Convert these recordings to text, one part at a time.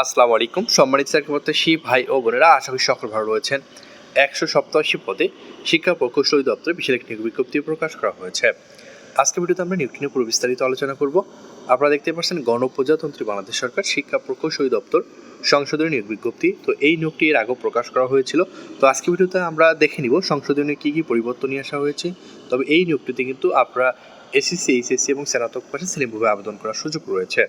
আসসালামু আলাইকুম। সম্মানিত চাকরিপ্রত্যাশী ভাই ও বোনেরা, আশা করি সকল ভালো রয়েছেন। একশো সপ্তাশি পদে শিক্ষা প্রকৌশলী দপ্তরে বিশেষ একটি বিজ্ঞপ্তি প্রকাশ করা হয়েছে। আজকে ভিডিওতে আমরা নিয়োগটি নিয়ে পুরো বিস্তারিত আলোচনা করব। আপনারা দেখতে পাচ্ছেন গণপ্রজাতন্ত্রী বাংলাদেশ সরকার শিক্ষা প্রকৌশলী দপ্তর সংশোধনী নিয়োগ বিজ্ঞপ্তি। তো এই নিয়োগটি এর আগেও প্রকাশ করা হয়েছিল। তো আজকে ভিডিওতে আমরা দেখে নিব সংশোধনী কী কী পরিবর্তন নিয়ে আসা হয়েছে। তবে এই নিয়োগটিতে কিন্তু আপনারা এসএসসি, এইচএসসি এবং স্নাতক পাশে সেলিমভাবে আবেদন করার সুযোগ রয়েছে।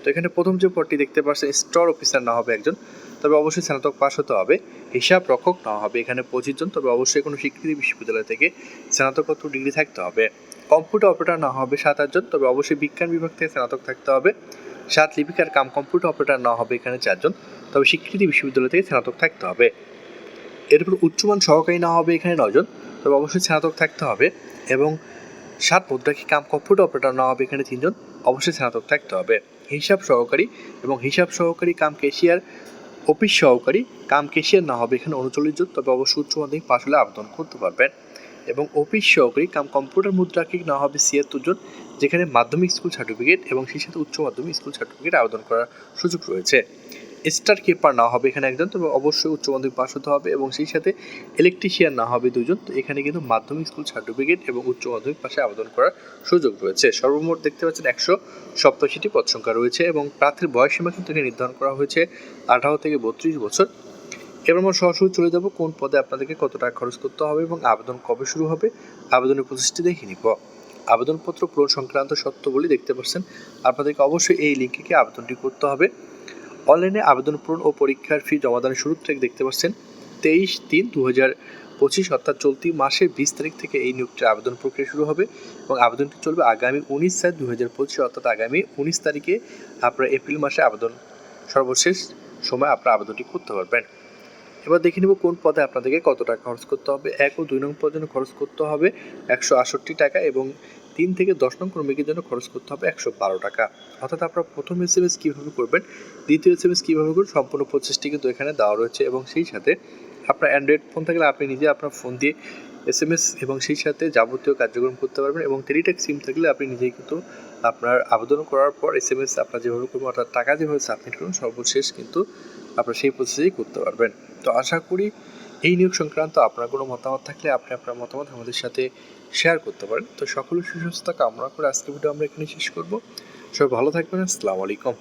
তো এখানে প্রথম যে পদটি দেখতে পাচ্ছেন, স্টোর অফিসার না হবে একজন, তবে অবশ্যই স্নাতক পাস হতে হবে, হিসাব রক্ষক না হবে এখানে পঁচিশ জন, তবে অবশ্যই কোনো স্বীকৃতি বিশ্ববিদ্যালয় থেকে স্নাতকোত্তর ডিগ্রি থাকতে হবে। কম্পিউটার অপারেটর না হবে সাত আটজন তবে অবশ্যই বিজ্ঞান বিভাগ থেকে স্নাতক থাকতে হবে। সাত লিপিকার কাম কম্পিউটার অপারেটর না হবে এখানে চারজন তবে স্বীকৃতি বিশ্ববিদ্যালয় থেকে স্নাতক থাকতে হবে। এরপর উচ্চমান সহকারী না হবে এখানে নজন তবে অবশ্যই স্নাতক থাকতে হবে এবং সাত মুদ্রাকে কাম কম্পিউটার অপারেটর না হবে এখানে তিনজন অবশ্যই স্নাতক থাকতে হবে। হিসাব সহকারী এবং হিসাব সহকারী কাম কেশিয়ার অফিস সহকারী কাম কেশিয়ার না হবে এখানে উনচল্লিশ জন, তবে অবশ্যই উচ্চ মাধ্যমিক পাশ হলে আবেদন করতে পারবেন। এবং অফিস সহকারী কাম কম্পিউটার মুদ্রাকিক না হবে ছিয়াত্তর জন, যেখানে মাধ্যমিক স্কুল সার্টিফিকেট এবং সেই সাথে উচ্চ মাধ্যমিক স্কুল সার্টিফিকেট আবেদন করার সুযোগ রয়েছে। স্টার কিপার না হবে এখানে একজন, তবে অবশ্যই উচ্চ মাধ্যমিক পাশ হতে হবে এবং সেই সাথে ইলেকট্রিশিয়ান না হবে দুজন। তো এখানে কিন্তু মাধ্যমিক স্কুল সার্টিফিকেট এবং উচ্চ মাধ্যমিক পাশে আবেদন করার সুযোগ রয়েছে। সর্বমোট দেখতে পাচ্ছেন একশো সপ্তাশিটি পদ সংখ্যা রয়েছে এবং প্রার্থীর বয়স সীমা কিন্তু এখানে নির্ধারণ করা হয়েছে আঠারো থেকে বত্রিশ বছর। এবার আমরা সরাসরি চলে যাব কোন পদে আপনাদেরকে কত টাকা খরচ করতে হবে এবং আবেদন কবে শুরু হবে, আবেদনের প্রসেসটি দেখে নিব। আবেদনপত্র পূরণ সংক্রান্ত সত্যবলী দেখতে পাচ্ছেন। আপনাদেরকে অবশ্যই এই লিঙ্কে আবেদনটি করতে হবে। অনলাইনে আবেদন পূরণ ও পরীক্ষার ফি জমাদানের শুরু থেকে দেখতে পাচ্ছেন। তেইশ তিন দু হাজার পঁচিশ অর্থাৎ চলতি মাসের বিশ তারিখ থেকে এই নিয়োগটির আবেদন প্রক্রিয়া শুরু হবে এবং আবেদনটি চলবে আগামী উনিশ চার দু হাজার পঁচিশ অর্থাৎ আগামী উনিশ তারিখে আপনারা এপ্রিল মাসে আবেদন সর্বশেষ সময় আপনারা আবেদনটি করতে পারবেন। এবার দেখে নেব কোন পদে আপনাদেরকে কত টাকা খরচ করতে হবে। এক ও দুই নং পদের জন্য খরচ করতে হবে একশো আষট্টি টাকা এবং তিন থেকে দশ নং কর্মীকের জন্য খরচ করতে হবে একশো বারো টাকা। অর্থাৎ আপনারা প্রথম এস এম এস কীভাবে করবেন, দ্বিতীয় এস এম এস কীভাবে করবেন, সম্পূর্ণ প্রচেষ্টি কিন্তু এখানে দেওয়া রয়েছে এবং সেই সাথে আপনার অ্যান্ড্রয়েড ফোন থাকলে আপনি নিজে আপনার ফোন দিয়ে এস এম এস এবং সেই সাথে যাবতীয় কার্যক্রম করতে পারবেন এবং টেলিটেক সিম থাকলে আপনি নিজেই কিন্তু আপনার আবেদন করার পর এস এম এস আপনার যেভাবে করবেন, অর্থাৎ টাকা যেভাবে সাবমিট করুন সর্বশেষ কিন্তু আপনার সেই প্রসেসেই করতে পারবেন। তো আশা করি এই নিয়োগ সংক্রান্ত আপনার কোনো মতামত থাকলে আপনি আপনার মতামত আমাদের সাথে শেয়ার করতে পারেন। তো সকলের সুস্বাস্থ্য কামনা করে আজকে ভিডিও আমরা এখানে শেষ করব। সবাই ভালো থাকবেন। আসসালামু আলাইকুম।